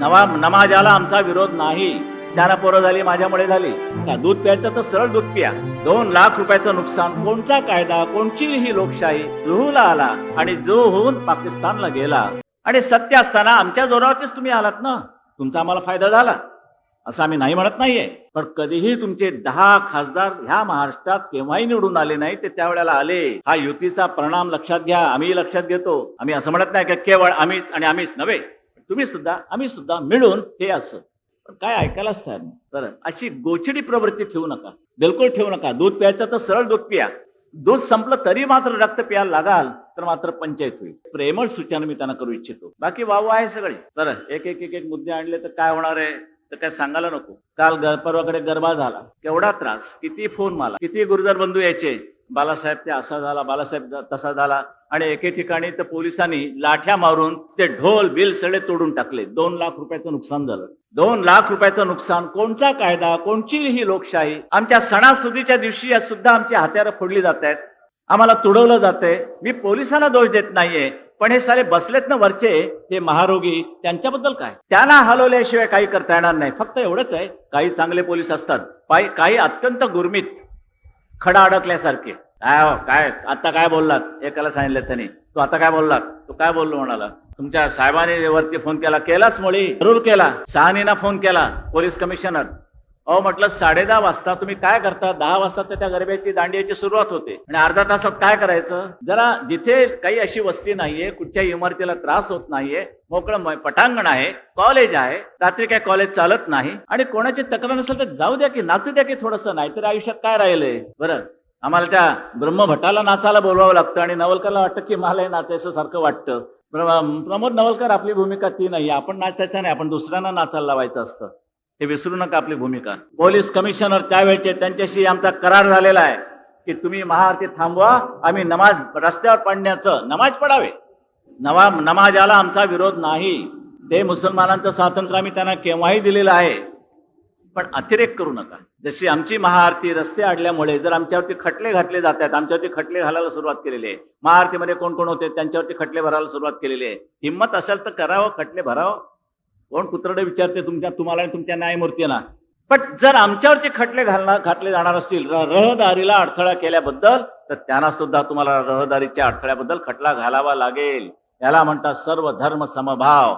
नवा नमाजाला आमचा विरोध नाही. त्याला पोरं झाली माझ्यामुळे झाली. दूध प्यायचं तर सरळ दूध प्या. दोन लाख रुपयाचं नुकसान कोणचा कायदा कोणचीही लोकशाही जुहूला आला आणि जो होऊन पाकिस्तानला गेला. आणि सत्य असताना आमच्या जोरावरतीच तुम्ही आलात ना? तुमचा आम्हाला फायदा झाला. असं आम्ही नाही म्हणत नाहीये. पण कधीही तुमचे दहा खासदार ह्या महाराष्ट्रात केव्हाही निवडून आले नाही ते त्यावेळेला आले. हा युतीचा परिणाम लक्षात घ्या आम्ही लक्षात घेतो. आम्ही असं म्हणत नाही की केवळ आम्हीच आणि आम्हीच नव्हे. तुम्ही सुद्धा आम्ही सुद्धा मिळून हे असं. पण काय ऐकायलाच तयार नाही. तर अशी गोचिडी प्रवृत्ती ठेवू नका. बिलकुल ठेवू नका. दूध प्यायचं तर सरळ दूध प्या. दूध संपलं तरी मात्र रक्त प्यायला लागाल तर मात्र पंचायत होईल. प्रेमळ सूचना मी त्यांना करू इच्छितो. बाकी वाव आहे सगळे. तर एक एक एक एक मुद्दे आणले तर काय होणार आहे? तर काय सांगायला नको. काल परवाकडे गरबा झाला. केवढा त्रास? किती फोन मला? किती गुरुजर बंधू यायचे? बालासाहेब ते असा झाला बालासाहेब तसा झाला. आणि एके ठिकाणी तर पोलिसांनी लाठ्या मारून ते ढोल बिल सगळे तोडून टाकले. दोन लाख रुपयाचं नुकसान झालं. दोन लाख रुपयाचं नुकसान कोणचा कायदा कोणचीही लोकशाही आमच्या सणासुदीच्या दिवशी या सुद्धा आमची हत्यारं फोडली जात आहेत. आम्हाला तुडवलं जातंय मी पोलिसांना दोष देत नाहीये. पण हे सारे बसलेत ना वरचे हे महारोगी त्यांच्याबद्दल काय? त्यांना हलवल्याशिवाय काही करता येणार नाही. फक्त एवढंच आहे. काही चांगले पोलीस असतात. काही अत्यंत गुरमीत. खडा अडकल्यासारखे. काय हो, काय आता काय बोललात? एकाला सांगितलं त्यांनी. तू आता काय बोललात? तू काय बोललो म्हणाला? तुमच्या साहेबांनी वरती फोन केला केलाच मुळी. जरूर केला. सहानीना फोन केला पोलीस कमिशनर. अहो म्हटलं साडे दहा वाजता तुम्ही काय करता? दहा वाजता तर त्या गरब्याची दांडियाची सुरुवात होते. आणि अर्धा तासात काय करायचं? जरा जिथे काही अशी वस्ती नाहीये कुठच्या इमारतीला त्रास होत नाहीये मोकळं पटांगण आहे कॉलेज आहे रात्री काय कॉलेज चालत नाही आणि कोणाची तक्रार नसेल तर जाऊ द्या की नाचू द्या की थोडंसं नाहीतर आयुष्यात काय राहिलंय? बरं. आम्हाला त्या ब्रह्मभटाला नाचायला बोलवावं लागतं आणि नवलकरला वाटतं की मला हे नाचायचं सारखं वाटतं. प्रमोद नवलकर आपली भूमिका ती नाही आपण नाचायचं नाही आपण दुसऱ्यांना नाचायला लावायचं असतं. हे विसरू नका आपली भूमिका. पोलीस कमिशनर त्यावेळचे त्यांच्याशी आमचा करार झालेला आहे की तुम्ही महाआरती थांबवा आम्ही नमाज रस्त्यावर पडण्याचं नमाज पडावे. नवा नमाजाला आमचा विरोध नाही. ते मुसलमानांचं स्वातंत्र्य आम्ही त्यांना केव्हाही दिलेलं आहे. पण अतिरेक करू नका. जशी आमची महाआरती रस्ते अडल्यामुळे जर आमच्यावरती खटले घातले जात आहेत आमच्यावरती खटले घालायला सुरुवात केलेली आहे. महाआरतीमध्ये कोण कोण होते त्यांच्यावरती खटले भरायला सुरुवात केलेली आहे. हिंमत असेल तर करावं खटले भरावं. कोण कुत्रडे विचारते तुमच्या तुम्हाला आणि तुमच्या न्यायमूर्तींना? पण जर आमच्यावरती खटले घालणार घातले जाणार असतील रहदारीला अडथळा केल्याबद्दल तर त्यांना सुद्धा तुम्हाला रहदारीच्या अडथळ्याबद्दल खटला घालावा लागेल. याला म्हणतात सर्व धर्म समभाव.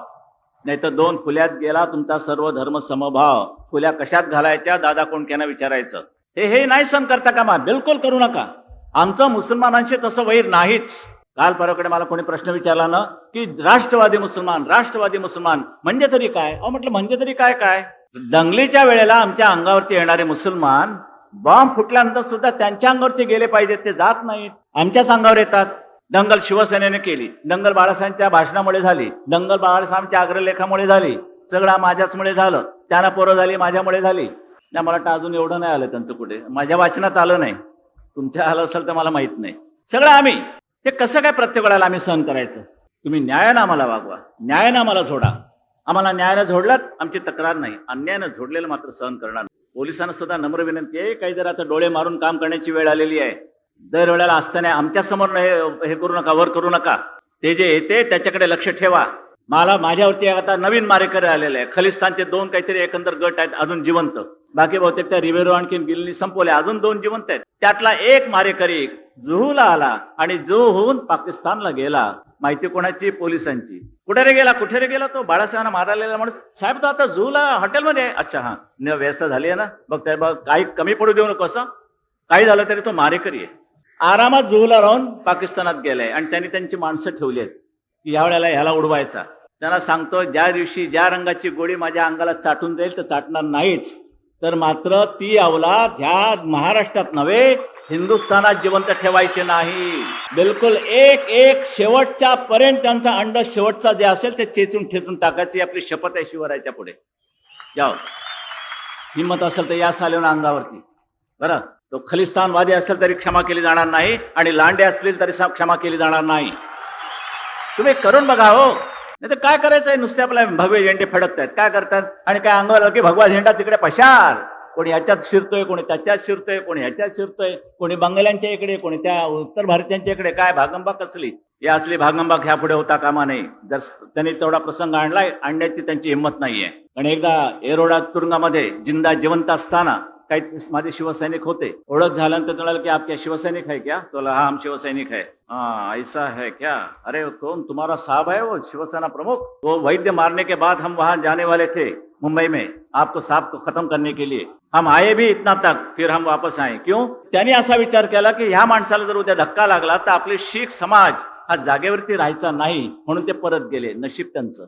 नाही तर दोन फुल्यात गेला तुमचा सर्व धर्म समभाव. फुल्या कशात घालायच्या? दादा कोणक्यांना विचारायचं. हे हे नाही सण करता कामा? बिलकुल करू नका. आमचं मुसलमानांशी तसं वैर नाहीच. काल परवाकडे मला कोणी प्रश्न विचारला ना की राष्ट्रवादी मुसलमान राष्ट्रवादी मुसलमान म्हणजे तरी काय? अहो म्हटलं म्हणजे तरी काय काय? दंगलीच्या वेळेला आमच्या अंगावरती येणारे मुसलमान बॉम्ब फुटल्यानंतर सुद्धा त्यांच्या अंगावरती गेले पाहिजेत ते जात नाहीत. आमच्याच अंगावर येतात. दंगल शिवसेनेने केली. दंगल बाळासाहेबांच्या भाषणामुळे झाली. दंगल बाळासाहेबांच्या अग्रलेखामुळे झाली. सगळं माझ्याचमुळे झालं. त्यांना पोरं झाली माझ्यामुळे झाली. नाही मला वाटतं अजून एवढं नाही आलं त्यांचं कुठे माझ्या वाचनात आलं नाही. तुमच्या आलं असेल तर मला माहीत नाही. सगळं आम्ही. ते कसं काय प्रत्येक वेळेला आम्ही सहन करायचं? तुम्ही न्यायानं आम्हाला वागवा. न्यायानं आम्हाला झोडा आम्हाला न्यायानं झोडलात आमची तक्रार नाही. अन्यायानं झोडलेलं मात्र सहन करणार पोलिसांना सुद्धा नम्र विनंती आहे काही जर आता डोळे मारून काम करण्याची वेळ आलेली आहे दर वेळेला असताना आमच्यासमोर हे हे करू नका वर करू नका. ते जे येते त्याच्याकडे लक्ष ठेवा. मला माझ्यावरती आता नवीन मारेकरी आलेले आहे खलिस्तानचे दोन काहीतरी एकंदर गट आहेत अजून जिवंत. बाकी बहुतेक त्या रिवेरो आणखीन गिल्ली संपवले. अजून दोन जिवंत आहेत. त्यातला एक मारेकरी जुहूला आला आणि जुहून पाकिस्तानला गेला. माहिती कोणाची? पोलिसांची. कुठे रे गेला? कुठे रे गेला तो? बाळासाहेबांना मारलेला माणूस. साहेब तो आता जुहूला हॉटेलमध्ये आहे? अच्छा हा. न व्यवस्था झाली आहे ना? बघ त्या बघ काही कमी पडू देऊ नको असं काही झालं तरी तो मारेकरी आहे. आरामात जुहूला राहून पाकिस्तानात गेलाय आणि त्यांनी त्यांची माणसं ठेवली आहेत. की ह्या वेळेला ह्याला उडवायचा. त्यांना सांगतो ज्या दिवशी ज्या रंगाची गोळी माझ्या अंगाला चाटून जाईल तर चाटणार नाहीच. तर मात्र ती अवलाद ह्या महाराष्ट्रात नव्हे हिंदुस्थानात जिवंत ठेवायचे नाही. बिलकुल एक एक शेवटच्या पर्यंत त्यांचा अंड शेवटचा जे असेल ते चेचून ठेचून टाकायची आपली शपथ आहे शिवरायच्या पुढे. जाओ. हिंमत असेल तर या सालेन अंगावरती. बरं? तो खलिस्तानवादी असेल तरी क्षमा केली जाणार नाही आणि लांडे असतील तरी क्षमा केली जाणार नाही. तुम्ही करून बघा हो. नाही तर काय करायचंय? नुसते आपल्या भव्य झेंडे फडकत आहेत काय करतात आणि काय अंगावर की भगवा झेंडा तिकडे पशार. कोणी याच्यात शिरतोय कोणी त्याच्यात शिरतोय कोणी ह्याच्यात शिरतोय कोणी बंगाल्यांच्या इकडे कोणी त्या उत्तर भारतीयांच्या इकडे. काय भागंबा कसली? या असली भागंबा ह्या पुढे होता कामा नये. जर त्यांनी तेवढा प्रसंग आणलाय आणण्याची त्यांची हिंमत नाहीये. आणि एकदा एरोडा तुरुंगामध्ये जिंदा जिवंत असताना काही माझे शिवसैनिक होते. ओळख झाल्यानंतर म्हणाले की आप क्या शिवसैनिक है क्या? तो हा हम शिवसैनिक है. हाँ ऐसा है क्या? अरे कौन तुम्हारा साहब है वो शिवसेना प्रमुख? वो वैद्य मारने के बाद हम वहां जाने वाले थे मुंबई में आपको साहब को खत्म करने के लिए। हम आए भी इतना तक फिर हम वापस आए। क्यों? त्यांनी असा विचार केला की ह्या माणसाला जर उद्या धक्का लागला तर आपले शीख समाज हा जागेवरती राहायचा नाही म्हणून ते परत गेले नशीब त्यांचं.